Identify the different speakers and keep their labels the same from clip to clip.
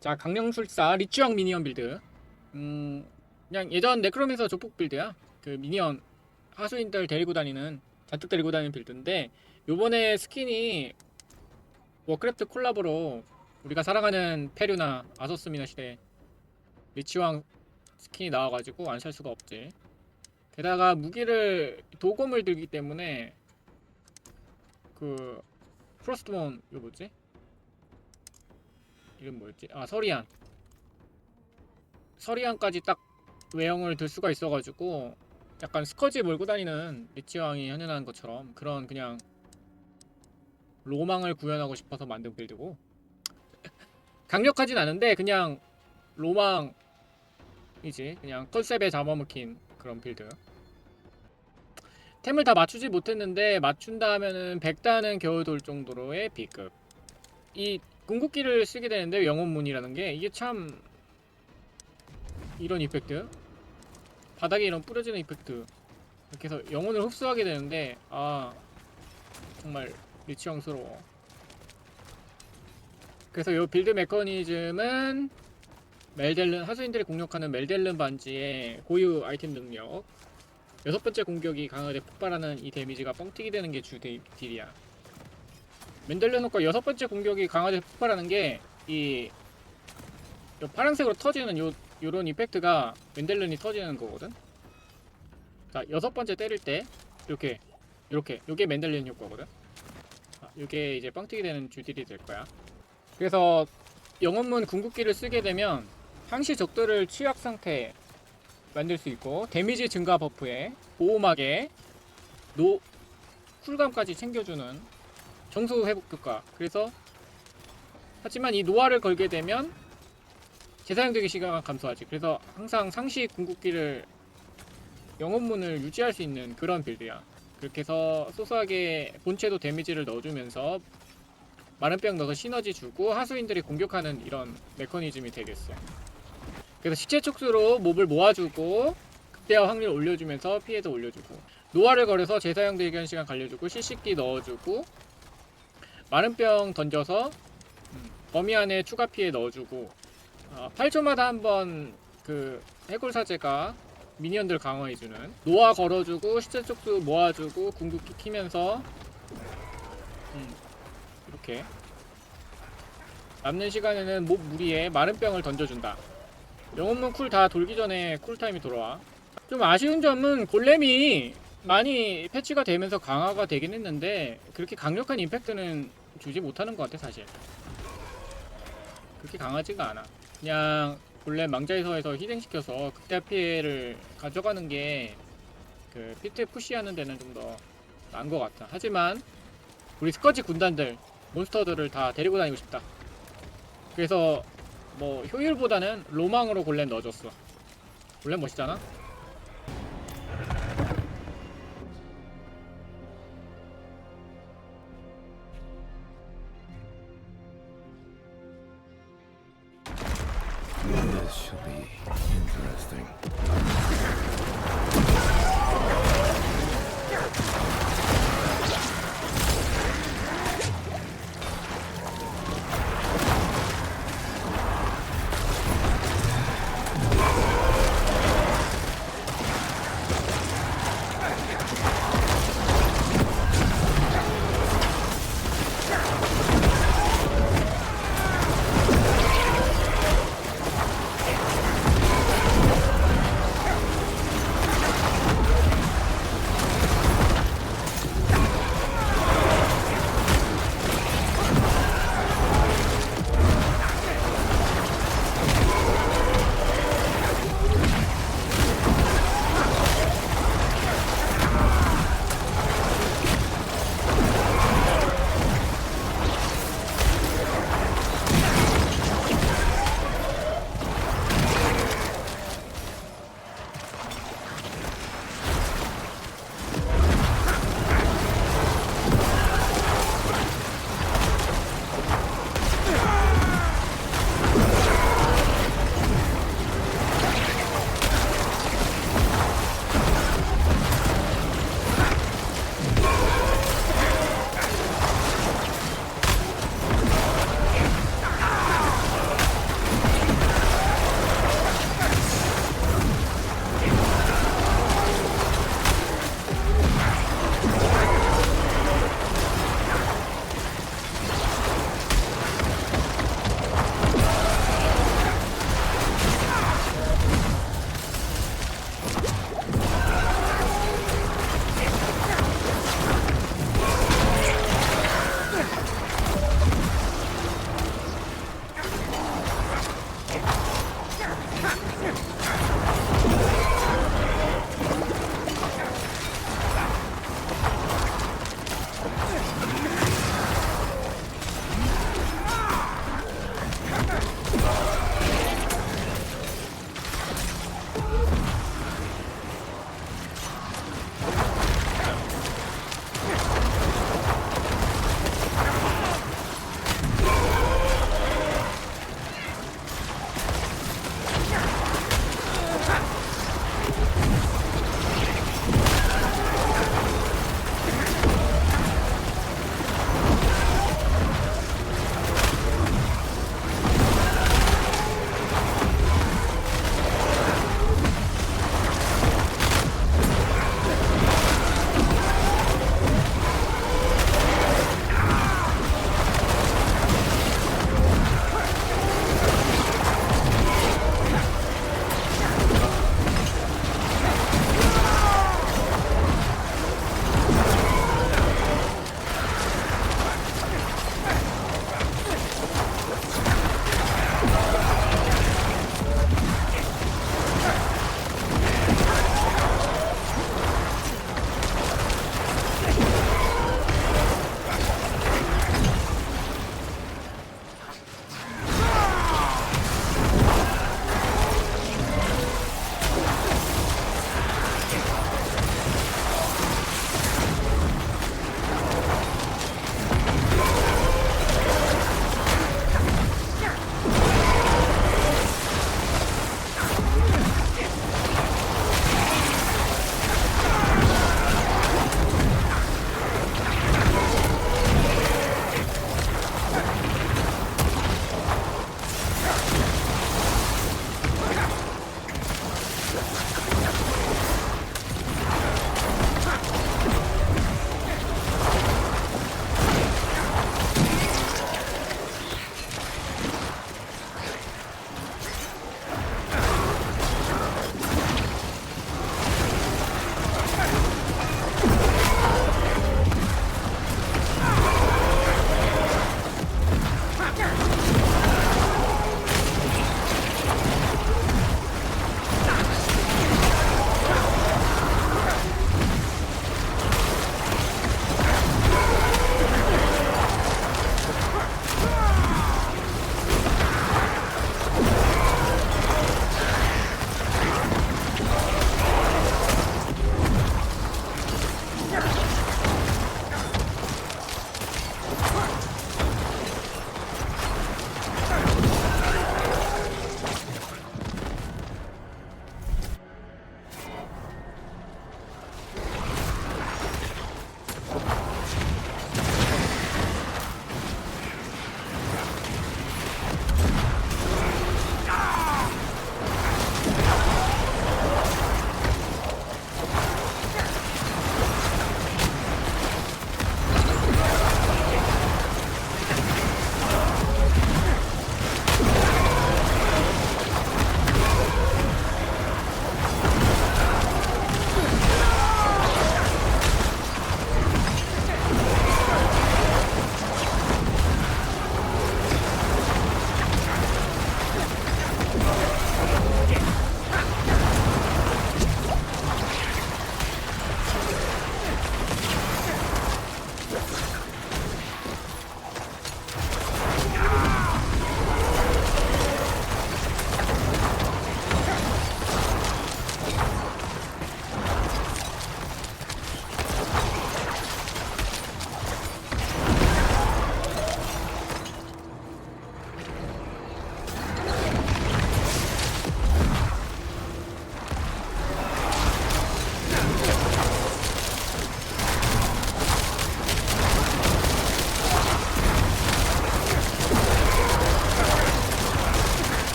Speaker 1: 자 강령술사 리추앙 미니언 빌드. 음 그냥 예전 네크롬에서 조폭 빌드야. 그 미니언 하수인들 데리고 다니는 잔뜩 데리고 다니는 빌드인데 요번에 스킨이 워크래프트 콜라보로 우리가 사랑하는 페류나 아소스미나 시대 리치왕 스킨이 나와가지고 안 살 수가 없지. 게다가 무기를 도검을 들기 때문에 그 프로스트몬 이거 뭐지? 이름 뭐였지? 아 서리안. 서리안까지 딱 외형을 들 수가 있어가지고 약간 스커지 몰고 다니는 리치왕이 현현하는 것처럼 그런 그냥 로망을 구현하고 싶어서 만든 빌드고. 강력하진 않은데 그냥 로망이지. 그냥 컨셉에 잡아먹힌 그런 빌드. 템을 다 맞추지 못했는데 맞춘다 하면은 100단은 겨우 돌 정도로의 B급. 이 궁극기를 쓰게 되는데 영혼문이라는 게 이게 참 이런 이펙트. 바닥에 이런 뿌려지는 이펙트. 이렇게 해서 영혼을 흡수하게 되는데 아 정말 리치형스러워. 그래서 이 빌드 메커니즘은 멜델른 하수인들이 공격하는 멜델른 반지의 고유 아이템 능력. 여섯 번째 공격이 강화돼 폭발하는 이 데미지가 뻥튀기 되는 게 주 딜이야 효과 여섯 번째 공격이 강화돼 폭발하는 게 이 파란색으로 터지는 요 요런 이펙트가 멘델른이 터지는 거거든. 자 여섯 번째 때릴 때 이렇게 이렇게 요게 멘델른 효과거든. 아, 요게 이제 뻥튀기 되는 주딜이 될 거야. 그래서 영혼문 궁극기를 쓰게 되면 항시 적들을 취약 상태 만들 수 있고 데미지 증가 버프에 보호막에 노 쿨감까지 챙겨주는 정수 회복 효과. 그래서 하지만 이 노화를 걸게 되면 재사용되기 시간가 감소하지. 그래서 항상 상시 궁극기를 영혼문을 유지할 수 있는 그런 빌드야. 그렇게 해서 소소하게 본체도 데미지를 넣어주면서 마른 병 넣어서 시너지 주고 하수인들이 공격하는 이런 메커니즘이 되겠어. 그래서 시체 촉수로 몹을 모아주고 극대화 확률 올려주면서 피해도 올려주고 노화를 걸어서 재사용되기 시간 갈려주고 실식기 넣어주고 마른 병 던져서 음, 범위 안에 추가 피해 넣어주고 어, 8초마다 한번 그 해골 사제가 미니언들 강화해주는 노화 걸어주고 시체 촉수 모아주고 궁극기 키면서 음, 이렇게 남는 시간에는 몹 무리에 마른 병을 던져준다. 영혼문 쿨 다 돌기 전에 쿨타임이 돌아와. 좀 아쉬운 점은 골렘이 많이 패치가 되면서 강화가 되긴 했는데 그렇게 강력한 임팩트는 주지 못하는 것 같아 사실. 그렇게 강하지가 않아. 그냥 골렘 망자에서에서 희생시켜서 극대 피해를 가져가는 게 그 피트 푸시하는 데는 좀 더 나은 것 같아. 하지만 우리 스커지 군단들 몬스터들을 다 데리고 다니고 싶다. 그래서 뭐 효율보다는 로망으로 골렘 넣어줬어. 골렘 멋있잖아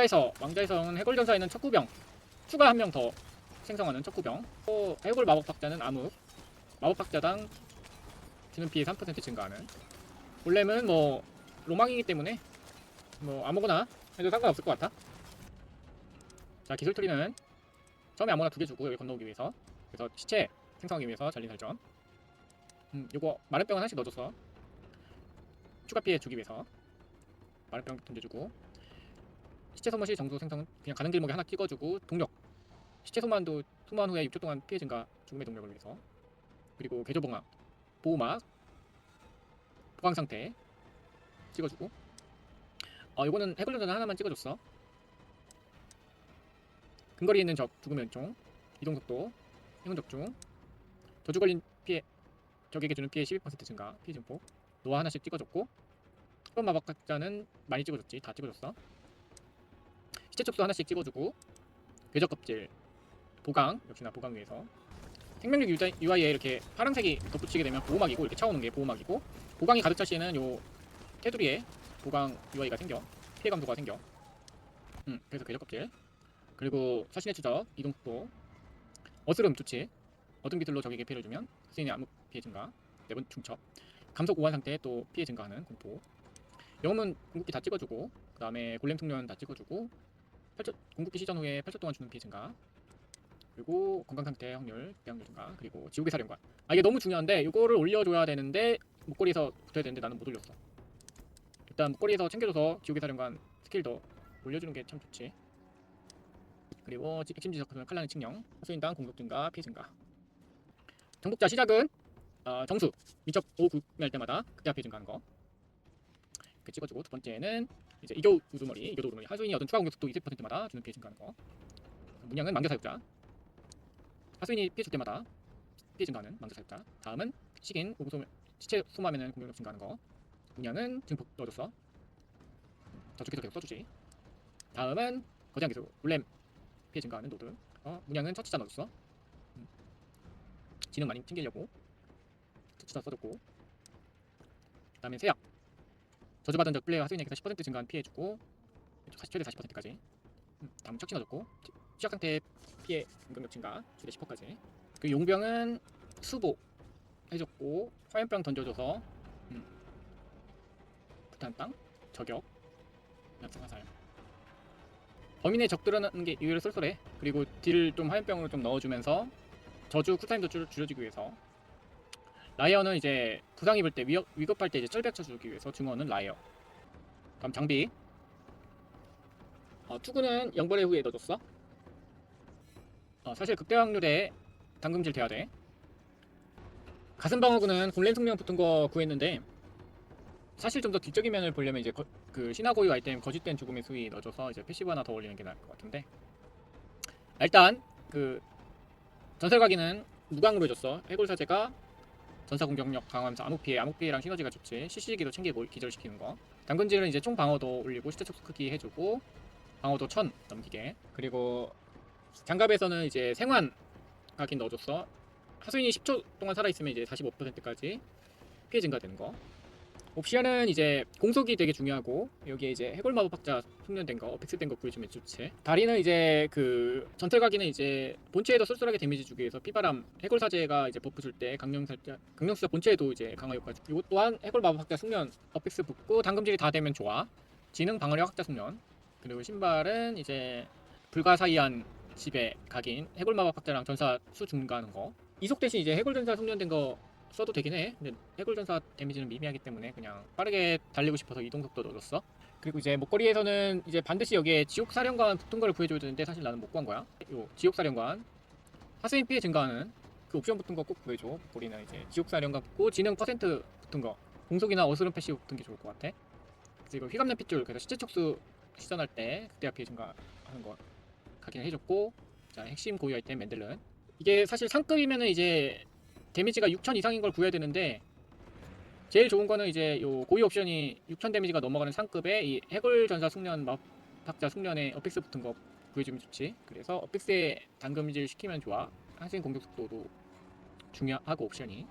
Speaker 1: 왕자에서 왕자에서는 해골 전사에는 척구병 추가 한 명 더 생성하는 척구병. 또 해골 마법 박자는 암흑. 마법 박자당 주는 피해 3% 증가하는. 골렘은 뭐 로망이기 때문에 뭐 아무거나 해도 상관없을 것 같아. 자 기술 트리는 처음에 아무나 두 개 주고 여기 건너오기 위해서. 그래서 시체 생성하기 위해서 잘린 살점 음 요거 마른 병은 하나씩 넣어줘서 추가 피해 주기 위해서 마른 병 던져주고 시체 소모 시 정수 생성 그냥 가는 길목에 하나 찍어주고 동력. 시체 소모한도 소모한 후에 6초 동안 피해 증가 죽음의 동력을 위해서. 그리고 개조봉합 보호막 보강 상태 찍어주고. 어 이거는 해골전자 하나만 찍어줬어. 근거리 있는 적 죽음 연총 이동 속도 행운 적중 저주 걸린 피해 적에게 주는 피해 12% 증가 피해 증폭. 노아 하나씩 찍어줬고. 흑번 마법 각자는 많이 찍어줬지. 다 찍어줬어 촉수 하나씩 찍어주고. 궤적 껍질. 보강. 역시나 보강 위해서. 생명력 UI에 이렇게 파란색이 덧붙이게 되면 보호막이고 이렇게 차오는 게 보호막이고. 보강이 가득 찰 시에는 요 테두리에 보강 UI가 생겨. 피해 감소가 생겨. 음 그래서 궤적 껍질. 그리고 사신의 추적 이동 속도. 어스름 조치. 어둠 깃들로 적에게 피해를 주면 스인의 암흑 피해 증가. 네번 중첩. 감속 우한 상태에 또 피해 증가하는 공포. 영웅은 궁극기 다 찍어주고 그 다음에 골렘 특련 다 찍어주고 8초, 궁극기 시전 후에 8초 동안 주는 피해 증가. 그리고 건강 상태 확률 배양률 증가 그리고 지옥의 사령관. 아 이게 너무 중요한데 이거를 올려줘야 되는데 목걸이에서 붙어야 되는데 나는 못 올렸어. 일단 목걸이에서 챙겨줘서 지옥의 사령관 스킬 더 올려주는 게 참 좋지. 그리고 지- 핵심 지석은 칼라는 칙령 수인당 공격 증가 피해 증가. 정복자 시작은 어, 정수. 미적 5 구매할 때마다 극대 피해 증가하는 거. 찍어주고 두 번째는 이제 이교 우두머리 이교 우두머리. 하수인이 얻은 추가 공격 속도 20%마다 주는 피해 증가하는 거. 문양은 망자 사육자. 하수인이 피해 줄 때마다 피해 증가하는 망자 사육자. 다음은 식인 오구소 시체 소모하면 공격력 증가하는 거. 문양은 증폭 넣어줬어. 저쪽에서 계속 써주지. 다음은 거장 기술 룰렘 피해 증가하는 노드. 어, 문양은 처치자 넣어줬어. 음. 지능 많이 챙기려고. 처치자 써줬고. 그 다음에 세약 저주받은 적 플레이어 하수인에게 10% 증가한 피해 주고 최대 40%까지. 음, 다음 넣어줬고 치- 취약 상태 피해 공격력 증가 최대 10%까지. 그 용병은 수보 해줬고 화염병 던져줘서 음. 부탄 땅 저격 약상 화살. 범인의 적들어는 게 의외로 쏠쏠해. 그리고 딜을 좀 화염병으로 좀 넣어주면서 저주 쿨타임도 줄, 줄여주기 위해서 라이어는 이제 부상 입을 때 위협, 위급할 때 이제 쩔벽 쳐 주기 위해서 중원은 라이어. 다음 장비. 어, 투구는 영벌의 후에 넣어줬어. 어, 사실 극대 확률에 당금질 돼야 돼. 가슴 방어구는 곤렌 숙명 붙은 거 구했는데 사실 좀 더 뒤적인 면을 보려면 이제 거, 그 신화 고유 아이템 거짓된 죽음의 수위 넣어줘서 이제 패시브 하나 더 올리는 게 나을 것 같은데. 일단 그 전설각이는 무광으로 해줬어. 해골사제가 전사 공격력 강화하면서 암흑 피해 암흑 피해랑 시너지가 좋지. CC기도 챙기고 기절시키는 거. 당근질은 이제 총 방어도 올리고 시체 촉수 크기 해주고 방어도 1000 넘기게. 그리고 장갑에서는 이제 생환 각인 넣어줬어. 하수인이 10초 동안 살아있으면 이제 45%까지 피해 증가되는 거 옵션은 이제 공속이 되게 중요하고 여기에 이제 해골 마법 박자 숙련된 거 픽스된 거 구해주면 좋지. 다리는 이제 그 전설각이는 이제 본체에도 쏠쏠하게 데미지 주기 위해서 피바람 해골 사제가 이제 버프 줄 때 강령 살자 강령수자 본체에도 이제 강화 효과 주 이것 또한 해골 마법 박자 숙련 어픽스 붙고 당금질이 다 되면 좋아. 지능 방어력 확자 숙련. 그리고 신발은 이제 불가사의한 집에 각인 해골 마법 박자랑 전사 수 증가하는 거. 이속 대신 이제 해골 전사 숙련된 거 써도 되긴 해. 근데 해골 전사 데미지는 미미하기 때문에 그냥 빠르게 달리고 싶어서 이동 속도 넣어줬어. 그리고 이제 목걸이에서는 이제 반드시 여기에 지옥 사령관 붙은 걸 구해줘야 되는데 사실 나는 못 구한 거야. 요 지옥 사령관 하수인 피해 증가하는 그 옵션 붙은 거 꼭 구해줘. 목걸이는 이제 지옥 사령관 붙고 지능 퍼센트 붙은 거 공속이나 어스름 패시 붙은 게 좋을 것 같아. 그리고 휘감는 핏줄 그래서 시체 촉수 시전할 때 그때 피해 증가하는 거 각인 해줬고 자 핵심 고유 아이템 맨들른 이게 사실 상급이면은 이제 데미지가 6000 이상인 걸 구해야 되는데 제일 좋은 거는 이제 요 고유 옵션이 6000 데미지가 넘어가는 상급에 이 해골 전사 숙련 마박자 숙련에 어픽스 붙은 거 구해주면 좋지 그래서 어픽스에 당금질 시키면 좋아 한신 공격 속도도 중요하고 옵션이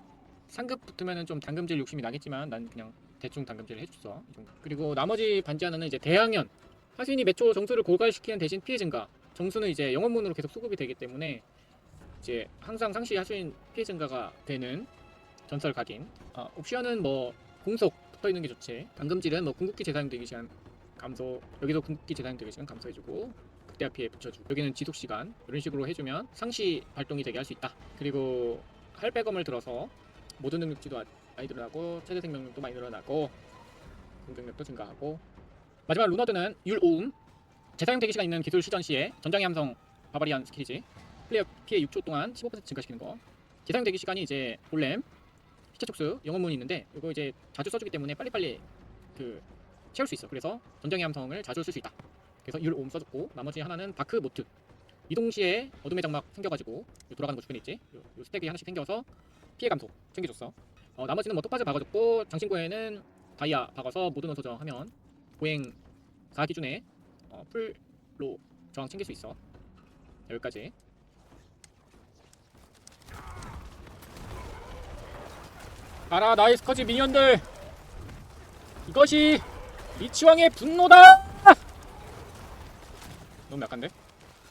Speaker 1: 상급 붙으면은 좀 당금질 욕심이 나겠지만 난 그냥 대충 당금질 해줬어. 그리고 나머지 반지 하나는 이제 대항연 하수인이 매초 정수를 고갈시키는 대신 피해 증가. 정수는 이제 영원문으로 계속 수급이 되기 때문에 이제 항상 상시 하수인 피해 증가가 되는 전설 각인. 아, 옵션은 뭐 공속 붙어 있는 게 좋지. 감금질은 뭐 궁극기 재사용 대기 시간 감소. 여기도 궁극기 재사용 대기 시간 감소해주고 극대화 피해 붙여주고 여기는 지속 시간 이런 식으로 해주면 상시 발동이 되게 할 수 있다. 그리고 할배검을 들어서 모든 능력치도 많이 늘어나고 최대 생명력도 많이 늘어나고 공격력도 증가하고 마지막 루너드는 율오음 재사용 대기 시간 있는 기술 시전 시에 전장의 함성 바바리안 스킬이지 플레이어 피해 6초 동안 15% 증가시키는 거. 재사용 대기 시간이 이제 골렘 시체 촉수 영혼문이 있는데 이거 이제 자주 써주기 때문에 빨리빨리 그 채울 수 있어. 그래서 전장의 함성을 자주 쓸 수 있다. 그래서 율오음 써줬고 나머지 하나는 바크 모트. 이동 시에 어둠의 장막 생겨가지고 요 돌아가는 거 주변에 있지? 요, 요 스택이 하나씩 생겨서 피해 감소 챙겨줬어. 어, 나머지는 뭐 토파즈 박아줬고 장신구에는 다이아 박아서 모든 원소 저항하면 보행 4 기준에 어, 풀로 저항 챙길 수 있어. 여기까지 가라 나의 스커지 미니언들 이것이 리치왕의 분노다 너무 약한데?